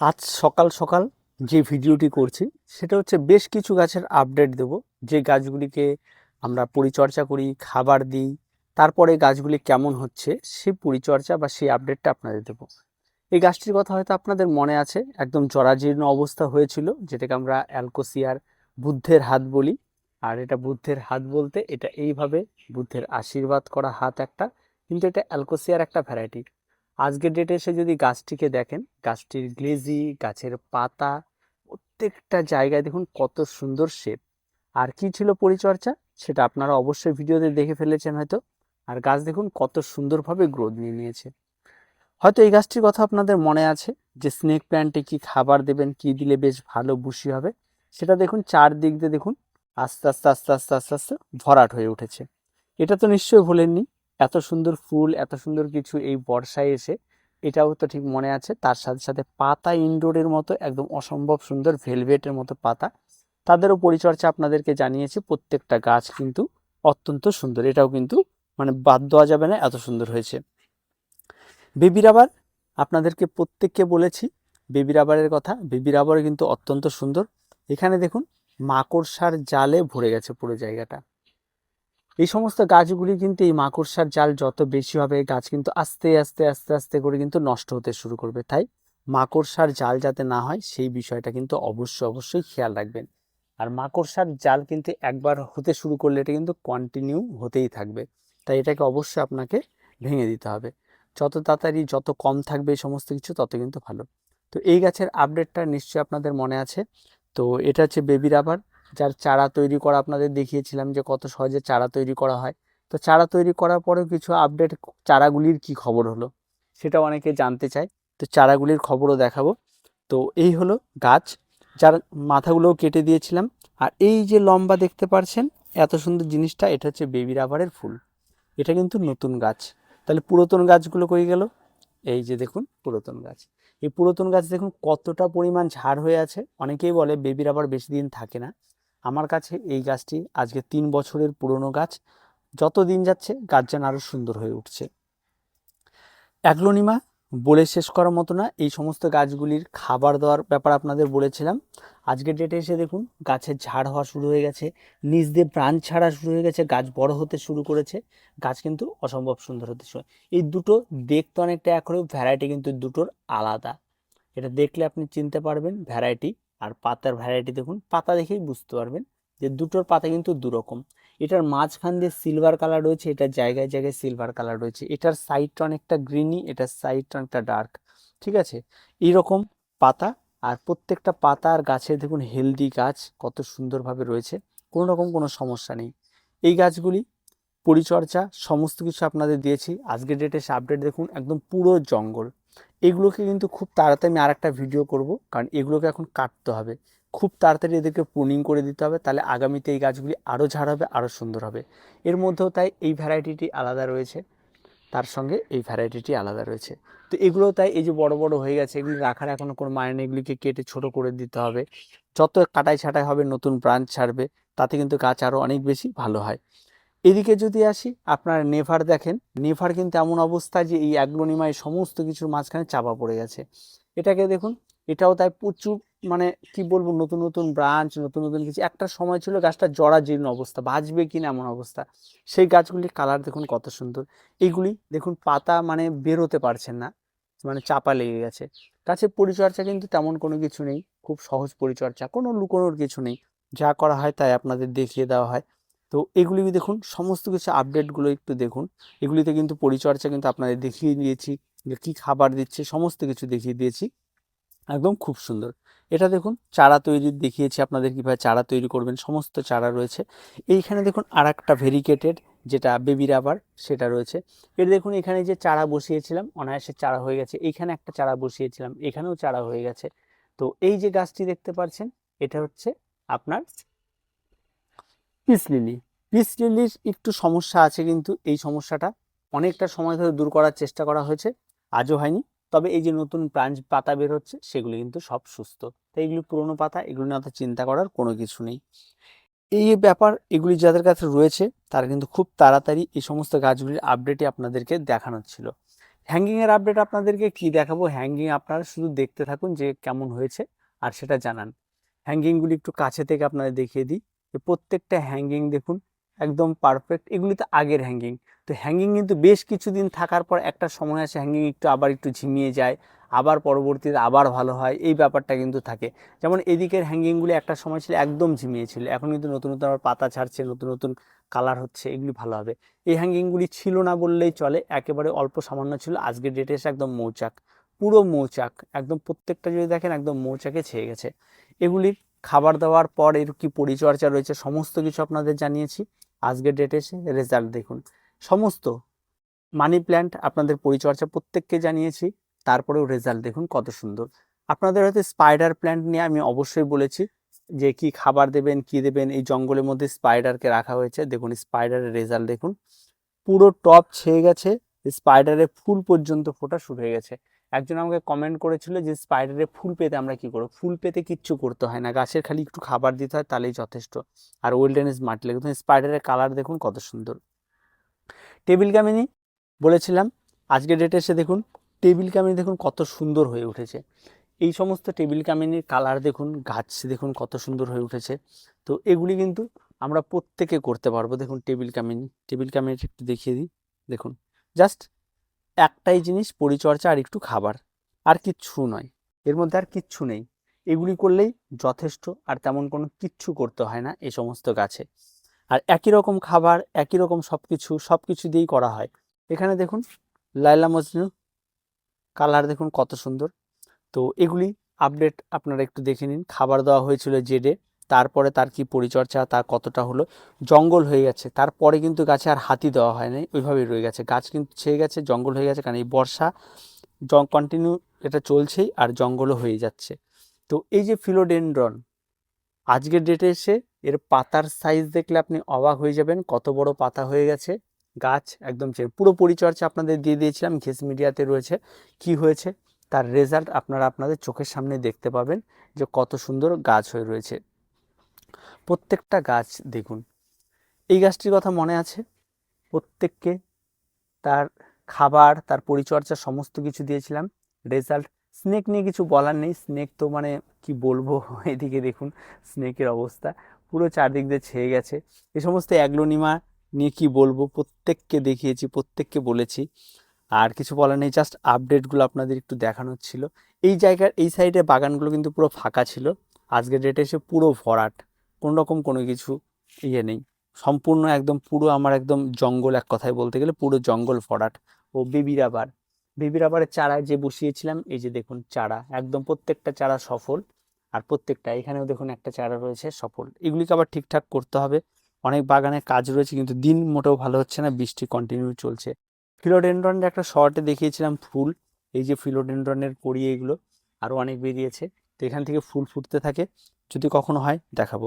আজ সকাল সকাল যে ভিডিওটি করছি, সেটা হচ্ছে বেশ কিছু গাছের আপডেট দেব। যে গাছগুলিকে আমরা পরিচর্যা করি, খাবার দিই, তারপরে গাছগুলি কেমন হচ্ছে সেই পরিচর্যা বা সেই আপডেটটা আপনাদের দেবো। এই গাছটির কথা হয়তো আপনাদের মনে আছে, একদম জরাজীর্ণ অবস্থা হয়েছিল, যেটাকে আমরা অ্যালকোসিয়ার বুদ্ধের হাত বলি। আর এটা বুদ্ধের হাত বলতে এটা এইভাবে বুদ্ধের আশীর্বাদ করা হাত একটা, কিন্তু এটা অ্যালকোসিয়ার একটা ভ্যারাইটি আজকের ডেটে এসে যদি গাছটিকে দেখেন, গাছটির গ্লেজি, গাছের পাতা, প্রত্যেকটা জায়গায় দেখুন কত সুন্দর শেপ আর কি ছিল পরিচর্যা? সেটা আপনারা অবশ্যই ভিডিওতে দেখে ফেলেছেন হয়তো। আর গাছ দেখুন কত সুন্দরভাবে গ্রোথ নিয়ে নিয়েছে। হয়তো এই গাছটির কথা আপনাদের মনে আছে যে স্নেক প্ল্যান্টে কি খাবার দেবেন, কি দিলে বেশ ভালো বুশি হবে? সেটা দেখুন চারদিক দিয়ে দেখুন আস্তে আস্তে আস্তে আস্তে আস্তে আস্তে ভরাট হয়ে উঠেছে। এটা তো নিশ্চয়ই ভুলেননি। এত সুন্দর ফুল, এত সুন্দর কিছু এই বর্ষায় এসে, এটাও তো ঠিক মনে আছে। তার সাথে সাথে পাতা ইনডোরের মতো, একদম অসম্ভব সুন্দর ভেলভেটের মতো পাতা। তাদেরও পরিচর্যা আপনাদেরকে জানিয়েছি, প্রত্যেকটা গাছ কিন্তু অত্যন্ত সুন্দর। এটাও কিন্তু মানে বাদ দেওয়া যাবে না, এত সুন্দর হয়েছে। বেবি রাবার আপনাদেরকে প্রত্যেককে বলেছি বেবি রাবারের কথা বেবি রাবারও কিন্তু অত্যন্ত সুন্দর। এখানে দেখুন, মাকড়সার জালে ভরে গেছে পুরো জায়গাটা। এই সমস্ত গাছগুলি কিন্তু এই মাকড়সার জাল যত বেশি হবে, গাছ কিন্তু আস্তে আস্তে আস্তে আস্তে করে কিন্তু নষ্ট হতে শুরু করবে। তাই মাকড়সার জাল যাতে না হয়, সেই বিষয়টা কিন্তু অবশ্যই অবশ্যই খেয়াল রাখবেন। আর মাকড়সার জাল কিন্তু একবার হতে শুরু করলে এটা কিন্তু কন্টিনিউ হতেই থাকবে। তাই এটাকে অবশ্যই আপনাকে ভেঙে দিতে হবে। যত তাড়াতাড়ি, যত কম থাকবে এই সমস্ত কিছু, তত কিন্তু ভালো। তো এই গাছের আপডেটটা নিশ্চয়ই আপনাদের মনে আছে। তো এটা হচ্ছে বেবি রাবার যার চারা তৈরি করা আপনাদের দেখিয়েছিলাম যে কত সহজে চারা তৈরি করা হয়। তো চারা তৈরি করার পরেও কিছু আপডেট চারাগুলির কি খবর হলো, সেটা অনেকে জানতে চায়। তো চারাগুলির খবরও দেখাবো। তো এই হলো গাছ, যার মাথাগুলোও কেটে দিয়েছিলাম। আর এই যে লম্বা দেখতে পারছেন, এত সুন্দর জিনিসটা, এটা হচ্ছে বেবি রাবারের ফুল। এটা কিন্তু নতুন গাছ। তাহলে পুরাতন গাছগুলো কই গেল? এই যে দেখুন, পুরাতন গাছ। এই পুরাতন গাছ দেখুন কতটা পরিমাণ ঝাড় হয়ে আছে। অনেকেই বলে বেবি রাবার বেশি দিন থাকে না। আমার কাছে এই গাছটি আজকে তিন বছরের পুরনো গাছ। যত দিন যাচ্ছে, গাছ যেন আরও সুন্দর হয়ে উঠছে। অ্যাগ্লোনিমা বলে শেষ করার মতো না, এই সমস্ত গাছগুলির খাবার দেওয়ার ব্যাপার আপনাদের বলেছিলাম। আজকের ডেটে এসে দেখুন গাছের ঝাড় হওয়া শুরু হয়ে গেছে, নিচ দিয়ে প্রাণ ছাড়া শুরু হয়ে গেছে, গাছ বড় হতে শুরু করেছে, গাছ কিন্তু অসম্ভব সুন্দর হতে শুরু এই দুটো দেখতে অনেকটা হলেও ভ্যারাইটি কিন্তু দুটোর আলাদা। এটা দেখলে আপনি চিনতে পারবেন ভ্যারাইটি আর পাতার ভ্যারাইটি দেখুন, পাতা দেখেই বুঝতে পারবেন যে দুটোর পাতা কিন্তু দুরকম। এটার মাঝখান দিয়ে সিলভার কালার রয়েছে, এটার জায়গায় জায়গায় সিলভার কালার রয়েছে। এটার সাইডটা অনেকটা গ্রিনি এটার সাইডটা অনেকটা ডার্ক ঠিক আছে? এইরকম পাতা আর প্রত্যেকটা পাতা আর গাছের দেখুন হেলদি গাছ, কত সুন্দরভাবে রয়েছে কোনো রকম কোনো সমস্যা নেই। এই গাছগুলি পরিচর্যা, সমস্ত কিছু আপনাদের দিয়েছি। আজকের ডেটে এসে আপডেট দেখুন, একদম পুরো জঙ্গল। এগুলোকে কিন্তু খুব তাড়াতাড়ি আমি আর একটা ভিডিও করব, কারণ এগুলোকে এখন কাটতে হবে। খুব তাড়াতাড়ি এদেরকে প্রুনিং করে দিতে হবে, তাহলে আগামীতে এই গাছগুলি আরও ঝাড় হবে আরও সুন্দর হবে। এর মধ্যেও তাই এই ভ্যারাইটিটি আলাদা রয়েছে, তার সঙ্গে এই ভ্যারাইটিটি আলাদা রয়েছে। তো এগুলো তাই এই যে বড় বড় হয়ে গেছে, এগুলি রাখার এখনও কোনো নেই, এগুলিকে কেটে ছোট করে দিতে হবে। যত কাটাই ছাটাই হবে, নতুন ব্রাঞ্চ ছাড়বে, তাতে কিন্তু গাছ আরও অনেক বেশি ভালো হয়। এদিকে যদি আসি, আপনার নেভার দেখেন, নেভার কিন্তু এমন অবস্থা যে এই অ্যাগ্লোনিমায় সমস্ত কিছুর মাঝখানে চাপা পড়ে গেছে। এটাকে দেখুন, এটাও তাই প্রচুর মানে কি বলব, নতুন নতুন ব্রাঞ্চ, নতুন নতুন কিছু। একটা সময় ছিল গাছটা জরা জীর্ণ অবস্থা, বাঁচবে কি না এমন অবস্থা। সেই গাছগুলির কালার দেখুন কত সুন্দর। এইগুলি দেখুন পাতা মানে বেরোতে পারছেন না মানে চাপা লেগে গেছে। গাছের পরিচর্যা কিন্তু তেমন কোনো কিছু নেই, খুব সহজ পরিচর্যা, কোনো লুকোনোর কিছু নেই। যা করা হয় তাই আপনাদের দেখিয়ে দেওয়া হয়। তো এগুলি দেখুন, সমস্ত কিছু আপডেটগুলো একটু দেখুন। এগুলিতে কিন্তু পরিচর্যা কিন্তু আপনাদের দেখিয়ে দিয়েছি, যে কী খাবার দিচ্ছে, সমস্ত কিছু দেখিয়ে দিয়েছি। একদম খুব সুন্দর। এটা দেখুন, চারা তৈরি দেখিয়েছি আপনাদের কীভাবে চারা তৈরি করবেন, সমস্ত চারা রয়েছে। এইখানে দেখুন আর একটা ভেরিকেটেড যেটা বেবি রাবার সেটা রয়েছে। এর দেখুন, এখানে যে চারা বসিয়েছিলাম, অনায়াসে চারা হয়ে গেছে। এইখানে একটা চারা বসিয়েছিলাম, এখানেও চারা হয়ে গেছে। তো এই যে গাছটি দেখতে পাচ্ছেন, এটা হচ্ছে আপনার পিস লিলি। পিস লিলির একটু সমস্যা আছে কিন্তু এই সমস্যাটা। অনেকটা সময় ধরে দূর করার চেষ্টা করা হয়েছে, আজও হয়নি। তবে এই যে নতুন ব্রাঞ্চ পাতা বের হচ্ছে, সেগুলো কিন্তু সব সুস্থ। তাই এগুলো পুরনো পাতা, এগুলো অত চিন্তা করার কোনো কিছু নেই। এই ব্যাপার, এগুলি যাদের কাছে রয়েছে, তারা কিন্তু খুব তাড়াতাড়ি এই সমস্ত গাছগুলির আপডেটই আপনাদেরকে দেখানো ছিল। হ্যাঙ্গিংয়ের আপডেট আপনাদেরকে কি দেখাবো? হ্যাঙ্গিং আপনারা শুধু দেখতে থাকুন যে কেমন হয়েছে, আর সেটা জানান। হ্যাঙ্গিংগুলি একটু কাছে থেকে আপনাদের দেখিয়ে দিই। প্রত্যেকটা হ্যাঙ্গিং দেখুন, একদম পারফেক্ট এগুলি তো আগের হ্যাঙ্গিং তো হ্যাঙ্গিং কিন্তু বেশ কিছুদিন থাকার পর একটা সময় আসে হ্যাঙ্গিং একটু আবার একটু ঝিমিয়ে যায়, আবার পরবর্তীতে আবার ভালো হয়, এই ব্যাপারটা কিন্তু থাকে। যেমন এদিকের হ্যাঙ্গিংগুলি একটা সময় ছিল একদম ঝিমিয়ে ছিল এখন কিন্তু নতুন নতুন আবার পাতা ছাড়ছে, নতুন নতুন কালার হচ্ছে, এগুলি ভালো হবে। এই হ্যাঙ্গিংগুলি ছিল না বললেই চলে, একেবারে অল্প সামান্য ছিল, আজকের ডেটে এসে একদম মৌচাক, পুরো মৌচাক, একদম প্রত্যেকটা যদি দেখেন একদম মৌচাকে ছেয়ে গেছে। এগুলির খাবার দেওয়ার পর এর কি পরিচর্যা রয়েছে, সমস্ত কিছু আপনাদের জানিয়েছি। আজকের ডেটে এসে রেজাল্ট দেখুন। সমস্ত মানি প্ল্যান্ট আপনাদের পরিচর্যা প্রত্যেককে জানিয়েছি, তারপরেও রেজাল্ট দেখুন কত সুন্দর। আপনাদের হয়তো স্পাইডার প্ল্যান্ট নিয়ে আমি অবশ্যই বলেছি যে কি খাবার দেবেন, কি দেবেন, এই জঙ্গলের মধ্যে স্পাইডারকে রাখা হয়েছে। দেখুন স্পাইডারের রেজাল্ট দেখুন। পুরো টপ ছেয়ে গেছে স্পাইডারের ফুল পর্যন্ত ফোটা শুরু হয়ে গেছে। একজন আমাকে কমেন্ট করেছিল যে স্পাইডারে ফুল পেতে আমরা কি করব? ফুল পেতে কিচ্ছু করতে হয় না। গাছের খালি একটু খাবার দিতে হয়, তাহলেই যথেষ্ট। আর ওয়েলডেনেস মাটি লাগে স্পাইডারের কালার দেখুন, কত সুন্দর। টেবিল কামিনি বলেছিলাম আজকের ডেটে এসে দেখুন, টেবিল কামিনি দেখুন কত সুন্দর হয়ে উঠেছে। এই সমস্ত টেবিল কামিনির কালার দেখুন, গাছ দেখুন কত সুন্দর হয়ে উঠেছে। তো এগুলি কিন্তু আমরা প্রত্যেকে করতে পারব। দেখুন টেবিল কামিনি, টেবিল কামিনিটা একটু দেখিয়ে দিই। দেখুন জাস্ট একটাই জিনিস পরিচর্যা আর একটু খাবার। আর কিচ্ছু নয়। এর মধ্যে আর কিচ্ছু নেই। এগুলি করলেই যথেষ্ট, আর তেমন কোনো কিচ্ছু করতে হয় না এই সমস্ত গাছে। আর একই রকম খাবার, একই রকম সব কিছু সব কিছু দিয়েই করা হয়। এখানে দেখুন লাইলা মজনু কালার দেখুন কত সুন্দর। তো এগুলি আপডেট আপনারা একটু দেখে নিন। খাবার দেওয়া হয়েছিল জেডে। তারপরে তার কি পরিচর্যা, তার কতটা হলো, জঙ্গল হয়ে গেছে। তারপরে কিন্তু গাছে আর হাতি দেওয়া হয় নাই, ওইভাবেই রয়ে গেছে। গাছ কিন্তু ছেয়ে গেছে, জঙ্গল হয়ে গেছে, কারণ এই বর্ষা কন্টিনিউ এটা চলছেই আর জঙ্গলও হয়ে যাচ্ছে। তো এই যে ফিলোডেন্ড্রন, আজকের ডেটে এসে এর পাতার সাইজ দেখলে আপনি অবাক হয়ে যাবেন, কত বড় পাতা হয়ে গেছে। গাছ একদম চেয়ে পুরো পরিচর্যা আপনাদের দিয়ে দিয়েছিলাম, ঘেস মিডিয়াতে রয়েছে। কি হয়েছে? তার রেজাল্ট আপনারা আপনাদের চোখের সামনে দেখতে পাবেন যে কত সুন্দর গাছ হয়ে রয়েছে। প্রত্যেকটা গাছ দেখুন। এই গাছটির কথা মনে আছে? প্রত্যেককে তার খাবার, তার পরিচর্যা সমস্ত কিছু দিয়েছিলাম। রেজাল্ট, স্নেক নিয়ে কিছু বলার নেই। স্নেক তো মানে কি বলব? এদিকে দেখুন, স্নেকের অবস্থা। পুরো চারদিক দিয়ে ছেয়ে গেছে। এই সমস্ত অ্যাগ্লোনিমা নিয়ে কি বলব? প্রত্যেককে দেখিয়েছি, প্রত্যেককে বলেছি। আর কিছু বলার নেই, জাস্ট আপডেটগুলো আপনাদের একটু দেখানোর ছিল। এই জায়গার, এই সাইডে বাগানগুলো কিন্তু পুরো ফাঁকা ছিল। আজকের ডেটে এসে পুরো ভরাট। কোনো রকম কোনো কিছু ইয়ে নেই। সম্পূর্ণ একদম পুরো আমার একদম জঙ্গল এক কথায় বলতে গেলে পুরো জঙ্গল ফরাট ও বেবি রাবার বেবি রাবারের চারা যে বসিয়েছিলাম, এই যে দেখুন চারা, একদম প্রত্যেকটা চারা সফল। আর প্রত্যেকটা, এখানেও দেখুন একটা চারা রয়েছে সফল। এগুলিকে আবার ঠিকঠাক করতে হবে। অনেক বাগানে কাজ রয়েছে, কিন্তু দিন মোটেও ভালো হচ্ছে না, বৃষ্টি কন্টিনিউ চলছে। ফিলোডেন্ড্রনের একটা শর্টে দেখিয়েছিলাম, ফুল। এই যে ফিলোডেন্ড্রনের কড়ি এগুলো আরও অনেক বেরিয়েছে। তো এখান থেকে ফুল ফুটতে থাকে। যদি কখনো হয়, দেখাবো।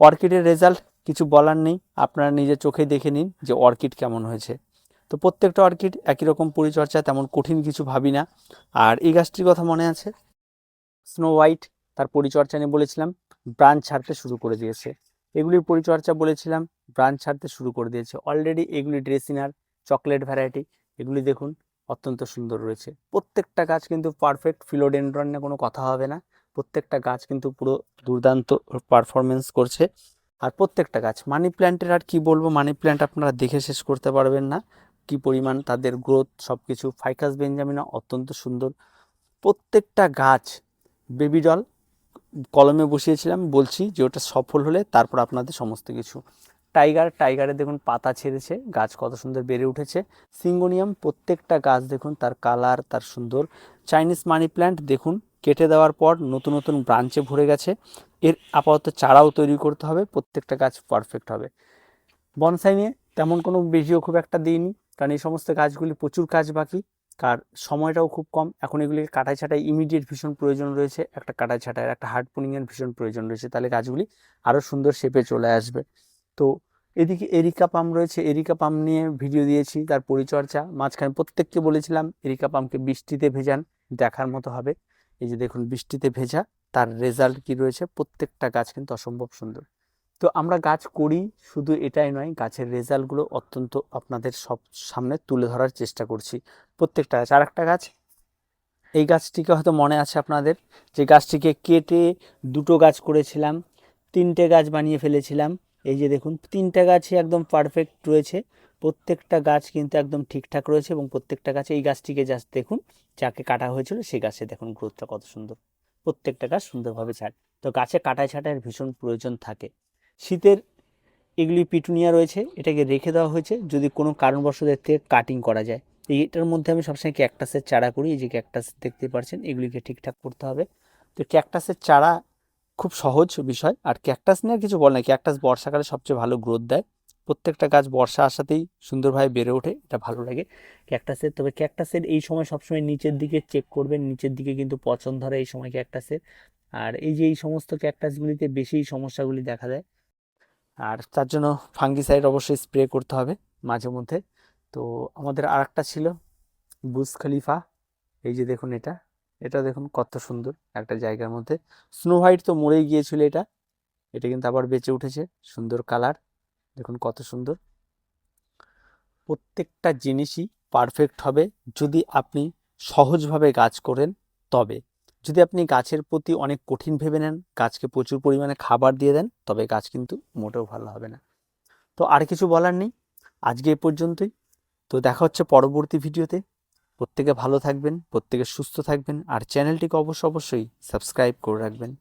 অর্কিডের রেজাল্ট কিছু বলার নেই, আপনারা নিজের চোখে দেখে নিন যে অর্কিড কেমন হয়েছে। তো প্রত্যেকটা অর্কিড একই রকম পরিচর্যা, তেমন কঠিন কিছু ভাবি না। আর এই গাছটির কথা মনে আছে? স্নো হোয়াইট, তার পরিচর্যা নিয়ে বলেছিলাম, ব্রাঞ্চ ছাড়তে শুরু করে দিয়েছে। এগুলির পরিচর্যা বলেছিলাম, ব্রাঞ্চ ছাড়তে শুরু করে দিয়েছে। অলরেডি এগুলি ড্রেসিনার, চকলেট ভ্যারাইটি, এগুলি দেখুন, অত্যন্ত সুন্দর রয়েছে। প্রত্যেকটা গাছ কিন্তু পারফেক্ট ফিলোডেন্ড্রন নিয়ে কোনো কথা হবে না। প্রত্যেকটা গাছ কিন্তু পুরো দুর্দান্ত পারফরমেন্স করছে। আর প্রত্যেকটা গাছ মানি প্ল্যান্টের আর কি বলব? মানি প্ল্যান্ট আপনারা দেখে শেষ করতে পারবেন না। কি পরিমাণ তাদের গ্রোথ সব কিছু ফাইকাস বেঞ্জামিনা অত্যন্ত সুন্দর। প্রত্যেকটা গাছ বেবি ডল কলমে বসিয়েছিলাম, বলছি যে ওটা সফল হলে তারপর আপনাদের সমস্ত কিছু। টাইগার টাইগারে দেখুন পাতা ছেড়েছে, গাছ কত সুন্দর বেড়ে উঠেছে। সিঙ্গোনিয়াম প্রত্যেকটা গাছ দেখুন, তার কালার তার সুন্দর। চাইনিজ মানি প্ল্যান্ট দেখুন কেটে দেওয়ার পর নতুন নতুন ব্রাঞ্চে ভরে গেছে। এর আপাতত চারাও তৈরি করতে হবে, প্রত্যেকটা গাছ পারফেক্ট হবে। বনসাই নিয়ে তেমন কোনো বেশিও খুব একটা দিইনি, কারণ এই সমস্ত গাছগুলি প্রচুর কাজ বাকি আর সময়টাও খুব কম। এখন এগুলিকে কাটাই ছাটাই ইমিডিয়েট ভীষণ প্রয়োজন রয়েছে, একটা কাটাই ছাটাইয়ের একটা হার্ড পুলিংয়ের ভীষণ প্রয়োজন রয়েছে, তাহলে গাছগুলি আরও সুন্দর শেপে চলে আসবে। তো এদিকে এরিকা পাম রয়েছে এরিকা পাম নিয়ে ভিডিও দিয়েছি, তার পরিচর্যা। মাঝখানে প্রত্যেককে বলেছিলাম এরিকা পামকে বৃষ্টিতে ভেজান, দেখার মতো হবে। এই যে দেখুন বৃষ্টিতে ভেজা, তার রেজাল্ট কি রয়েছে? প্রত্যেকটা গাছ কিন্তু অসম্ভব সুন্দর। তো আমরা গাছ করি, শুধু এটাই নয়, গাছের রেজাল্টগুলো অত্যন্ত আপনাদের সব সামনে তুলে ধরার চেষ্টা করছি। প্রত্যেকটা গাছ আর একটা গাছ? এই গাছটিকে হয়তো মনে আছে আপনাদের, যে গাছটিকে কেটে দুটো গাছ করেছিলাম, তিনটে গাছ বানিয়ে ফেলেছিলাম। এই যে দেখুন, তিনটা গাছই একদম পারফেক্ট রয়েছে। প্রত্যেকটা গাছ কিন্তু একদম ঠিকঠাক রয়েছে এবং প্রত্যেকটা গাছে এই গাছটিকে জাস্ট দেখুন, যাকে কাটা হয়েছিল সেই গাছে দেখুন গ্রোথটা কত সুন্দর। প্রত্যেকটা গাছ সুন্দরভাবে ছাড় তো গাছে কাটায় ছাটায় ভীষণ প্রয়োজন থাকে। শীতের এগুলি পিটুনিয়া রয়েছে, এটাকে রেখে দেওয়া হয়েছে যদি কোনো কারণবশত এর থেকে কাটিং করা যায়। এইটার মধ্যে আমি সবসময় ক্যাকটাসের চারা করি, এই যে ক্যাকটাস দেখতে পাচ্ছেন, এগুলিকে ঠিকঠাক করতে হবে। তো ক্যাকটাসের চারা খুব সহজ বিষয়, আর ক্যাকটাস নিয়ে কিছু বল না ক্যাকটাস বর্ষাকালে সবচেয়ে ভালো গ্রোথ দেয়। প্রত্যেকটা গাছ বর্ষা আসাতেই সুন্দরভাবে বেড়ে ওঠে, এটা ভালো লাগে। ক্যাকটাসের, তবে ক্যাকটাসের এই সময় সবসময় নিচের দিকে চেক করবেন, নিচের দিকে কিন্তু পচন ধরে এই সময় ক্যাকটাসের। আর এই যে এই সমস্ত ক্যাকটাসগুলিতে বেশি সমস্যাগুলি দেখা দেয়, আর তার জন্য ফাঙ্গিসাইড অবশ্যই স্প্রে করতে হবে মাঝে মধ্যে। তো আমাদের আর একটা ছিল বুজ খলিফা, এই যে দেখুন এটা এটা দেখুন কত সুন্দর একটা জায়গার মধ্যে। স্নো হোয়াইট তো মরেই গিয়েছিল এটা এটা কিন্তু আবার বেঁচে উঠেছে, সুন্দর কালার। দেখুন কত সুন্দর। প্রত্যেকটা জিনিসই পারফেক্ট হবে যদি আপনি সহজভাবে গাছ করেন তবে। যদি আপনি গাছের প্রতি অনেক কঠিন ভেবে নেন, গাছকে প্রচুর পরিমাণে খাবার দিয়ে দেন, তবে গাছ কিন্তু মোটেও ভালো হবে না। তো আর কিছু বলার নেই, আজকে এ পর্যন্তই। তো দেখা হচ্ছে পরবর্তী ভিডিওতে। প্রত্যেকে ভালো থাকবেন, প্রত্যেকে সুস্থ থাকবেন, আর চ্যানেলটিকে অবশ্য অবশ্যই সাবস্ক্রাইব করে রাখবেন।